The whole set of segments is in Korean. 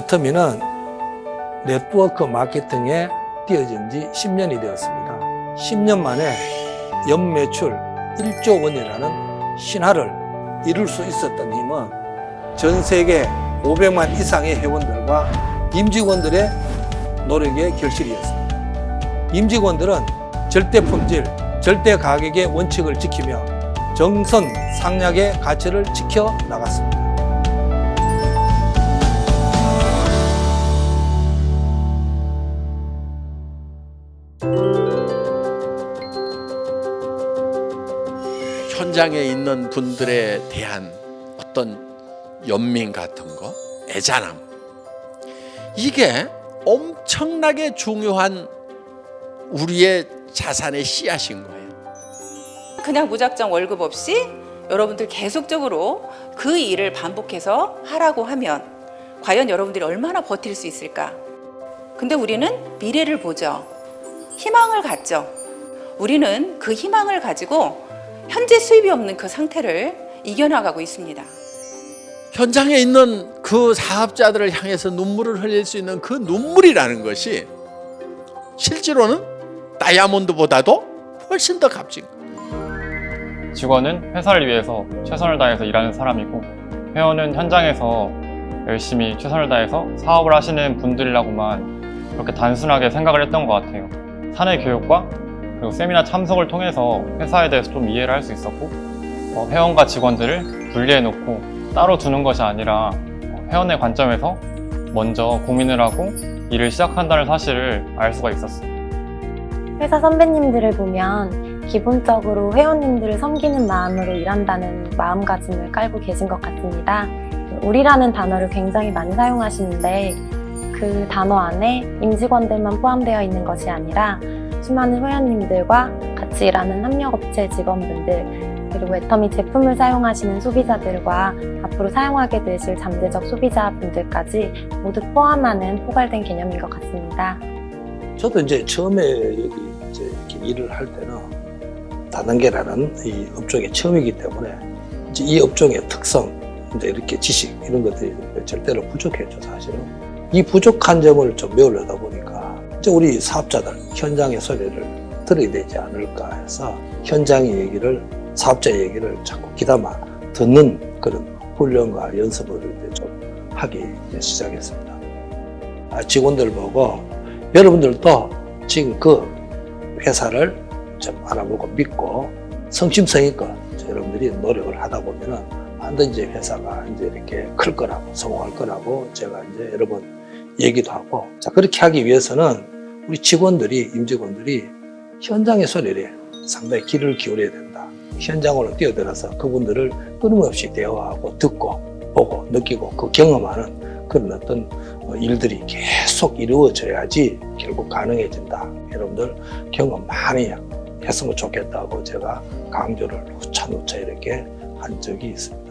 애터미는 네트워크 마케팅에 뛰어진 지 10년이 되었습니다. 10년 만에 연매출 1조 원이라는 신화를 이룰 수 있었던 힘은 전 세계 500만 이상의 회원들과 임직원들의 노력의 결실이었습니다. 임직원들은 절대 품질, 절대 가격의 원칙을 지키며 정선 상약의 가치를 지켜 나갔습니다. 현장에 있는 분들에 대한 어떤 연민 같은 거, 애잔함. 이게 엄청나게 중요한 우리의 자산의 씨앗인 거예요. 그냥 무작정 월급 없이 여러분들 계속적으로 그 일을 반복해서 하라고 하면 과연 여러분들이 얼마나 버틸 수 있을까? 근데 우리는 미래를 보죠. 희망을 갖죠. 우리는 그 희망을 가지고 현재 수입이 없는 그 상태를 이겨나가고 있습니다. 현장에 있는 그 사업자들을 향해서 눈물을 흘릴 수 있는 그 눈물이라는 것이 실제로는 다이아몬드보다도 훨씬 더 값진 거예요. 직원은 회사를 위해서 최선을 다해서 일하는 사람이고 회원은 현장에서 열심히 최선을 다해서 사업을 하시는 분들이라고만 그렇게 단순하게 생각을 했던 것 같아요. 사내 교육과 그리고 세미나 참석을 통해서 회사에 대해서 좀 이해를 할 수 있었고 어, 회원과 직원들을 분리해 놓고 따로 두는 것이 아니라 어, 회원의 관점에서 먼저 고민을 하고 일을 시작한다는 사실을 알 수가 있었어요. 회사 선배님들을 보면 기본적으로 회원님들을 섬기는 마음으로 일한다는 마음가짐을 깔고 계신 것 같습니다. 우리라는 단어를 굉장히 많이 사용하시는데 그 단어 안에 임직원들만 포함되어 있는 것이 아니라 수많은 회원님들과 같이 일하는 협력업체 직원분들 그리고 애터미 제품을 사용하시는 소비자들과 앞으로 사용하게 되실 잠재적 소비자분들까지 모두 포함하는 포괄된 개념인 것 같습니다. 저도 이제 처음에 여기 이제 이렇게 일을 할 때는 다단계라는 이 업종이 처음이기 때문에 이제 이 업종의 특성, 이제 이렇게 지식 이런 것들이 절대로 부족했죠 사실은. 이 부족한 점을 좀 메우려다 보니까 이제 우리 사업자들 현장의 소리를 들어야 되지 않을까 해서 현장의 얘기를 사업자 얘기를 자꾸 귀담아 듣는 그런 훈련과 연습을 좀 하기 시작했습니다. 아, 직원들 보고 여러분들도 지금 그 회사를 좀 알아보고 믿고 성심성의껏 여러분들이 노력을 하다 보면은 반드시 회사가 이제 이렇게 클 거라고 성공할 거라고 제가 이제 여러 번 얘기도 하고 자 그렇게 하기 위해서는 우리 직원들이 임직원들이 현장의 소리를 상당히 귀를 기울여야 된다. 현장으로 뛰어들어서 그분들을 끊임없이 대화하고 듣고 보고 느끼고 그 경험하는 그런 어떤 어, 일들이 계속 이루어져야지 결국 가능해진다. 여러분들 경험 많이 했으면 좋겠다고 제가 강조를 누차누차 이렇게 한 적이 있습니다.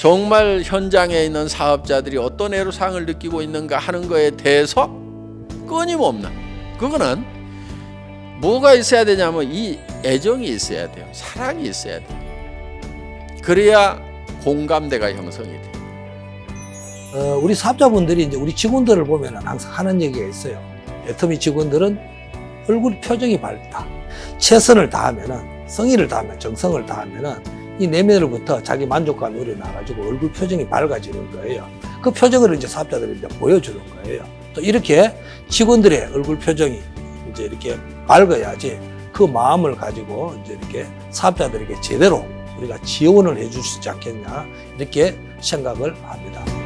정말 현장에 있는 사업자들이 어떤 애로사항을 느끼고 있는가 하는 거에 대해서 끊임없는 그거는 뭐가 있어야 되냐면 이 애정이 있어야 돼요. 사랑이 있어야 돼요. 그래야 공감대가 형성이 돼요. 어, 우리 사업자분들이 이제 우리 직원들을 보면 항상 하는 얘기가 있어요. 애터미 직원들은 얼굴 표정이 밝다. 최선을 다하면은 성의를 다하면 정성을 다하면은 이 내면으로부터 자기 만족감이 우러나가지고 얼굴 표정이 밝아지는 거예요. 그 표정을 이제 사업자들이 이제 보여주는 거예요. 또 이렇게 직원들의 얼굴 표정이 이제 이렇게 밝아야지 그 마음을 가지고 이제 이렇게 사업자들에게 제대로 우리가 지원을 해줄 수 있지 않겠냐 이렇게 생각을 합니다.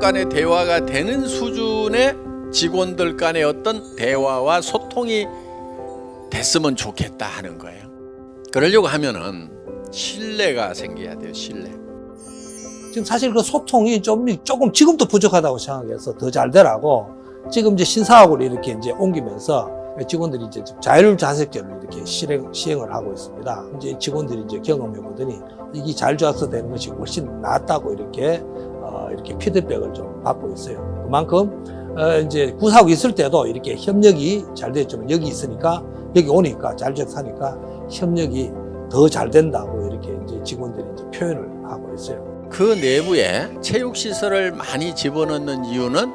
간의 대화가 되는 수준의 직원들 간의 어떤 대화와 소통이 됐으면 좋겠다 하는 거예요. 그러려고 하면은 신뢰가 생겨야 돼요. 신뢰. 지금 사실 그 소통이 좀 조금 지금도 부족하다고 생각해서 더 잘 되라고 지금 이제 신사학을 이렇게 이제 옮기면서 직원들이 이제 자율 자색제를 이렇게 실행, 시행을 하고 있습니다. 이제 직원들이 이제 경험해 보더니 이게 잘 좋아서 되는 것이 훨씬 낫다고 이렇게 어, 이렇게 피드백을 좀 받고 있어요. 그만큼 어, 이제 구사하고 있을 때도 이렇게 협력이 잘 됐지만 여기 있으니까 여기 오니까 잘적 사니까 협력이 더 잘 된다고 이렇게 이제 직원들이 이제 표현을 하고 있어요. 그 내부에 체육 시설을 많이 집어넣는 이유는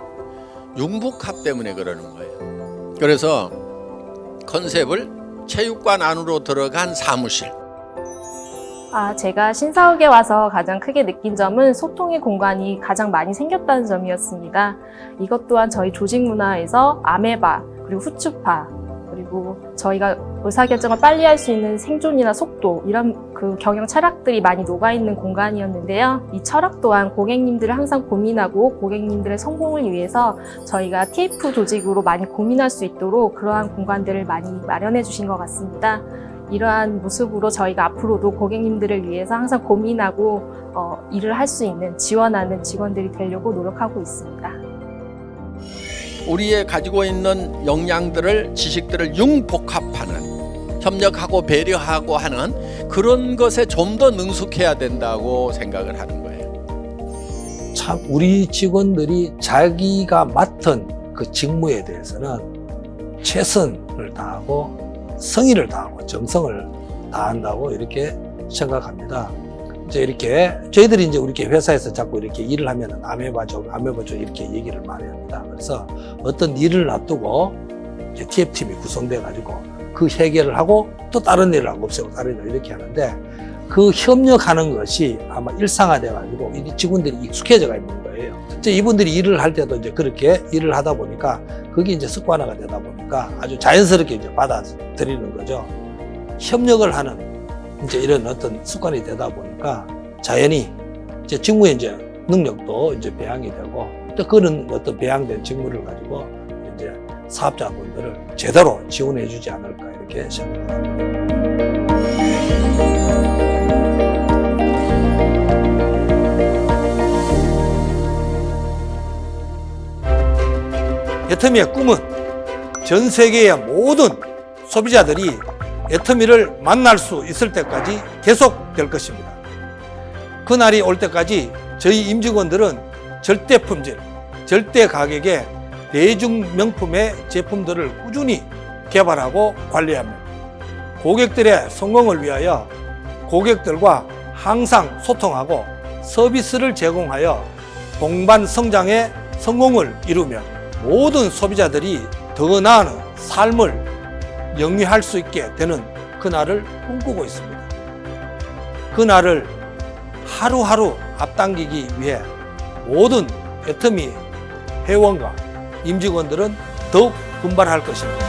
융복합 때문에 그러는 거예요. 그래서 컨셉을 체육관 안으로 들어간 사무실. 아, 제가 신사옥에 와서 가장 크게 느낀 점은 소통의 공간이 가장 많이 생겼다는 점이었습니다. 이것 또한 저희 조직 문화에서 아메바, 그리고 후추파, 그리고 저희가 의사결정을 빨리 할 수 있는 생존이나 속도, 이런 그 경영 철학들이 많이 녹아있는 공간이었는데요. 이 철학 또한 고객님들을 항상 고민하고 고객님들의 성공을 위해서 저희가 TF 조직으로 많이 고민할 수 있도록 그러한 공간들을 많이 마련해 주신 것 같습니다. 이러한 모습으로 저희가 앞으로도 고객님들을 위해서 항상 고민하고 어, 일을 할 수 있는 지원하는 직원들이 되려고 노력하고 있습니다. 우리의 가지고 있는 역량들을 지식들을 융복합하는 협력하고 배려하고 하는 그런 것에 좀 더 능숙해야 된다고 생각을 하는 거예요. 참 우리 직원들이 자기가 맡은 그 직무에 대해서는 최선을 다하고 성의를 다하고 정성을 다한다고 이렇게 생각합니다. 이제 이렇게 저희들이 이제 우리 이렇게 회사에서 자꾸 이렇게 일을 하면은 아메바족, 아메바족 이렇게 얘기를 많이 합니다. 그래서 어떤 일을 놔두고 이제 TF팀이 구성돼 가지고 그 해결을 하고 또 다른 일을 하고 없애고 다른 일을 이렇게 하는데 그 협력하는 것이 아마 일상화돼 가지고 이 직원들이 익숙해져 가 있는 거예요. 이제 이분들이 일을 할 때도 이제 그렇게 일을 하다 보니까 그게 이제 습관화가 되다 보니까 아주 자연스럽게 이제 받아들이는 거죠. 협력을 하는 이제 이런 어떤 습관이 되다 보니까 자연히 이제 직무의 이제 능력도 이제 배양이 되고 또 그런 어떤 배양된 직무를 가지고 이제 사업자분들을 제대로 지원해 주지 않을까 이렇게 생각합니다. 애터미의 꿈은 전 세계의 모든 소비자들이 애터미를 만날 수 있을 때까지 계속될 것입니다. 그날이 올 때까지 저희 임직원들은 절대 품질, 절대 가격의 대중 명품의 제품들을 꾸준히 개발하고 관리하며 고객들의 성공을 위하여 고객들과 항상 소통하고 서비스를 제공하여 동반 성장의 성공을 이루며 모든 소비자들이 더 나은 삶을 영위할 수 있게 되는 그날을 꿈꾸고 있습니다. 그날을 하루하루 앞당기기 위해 모든 애터미 회원과 임직원들은 더욱 분발할 것입니다.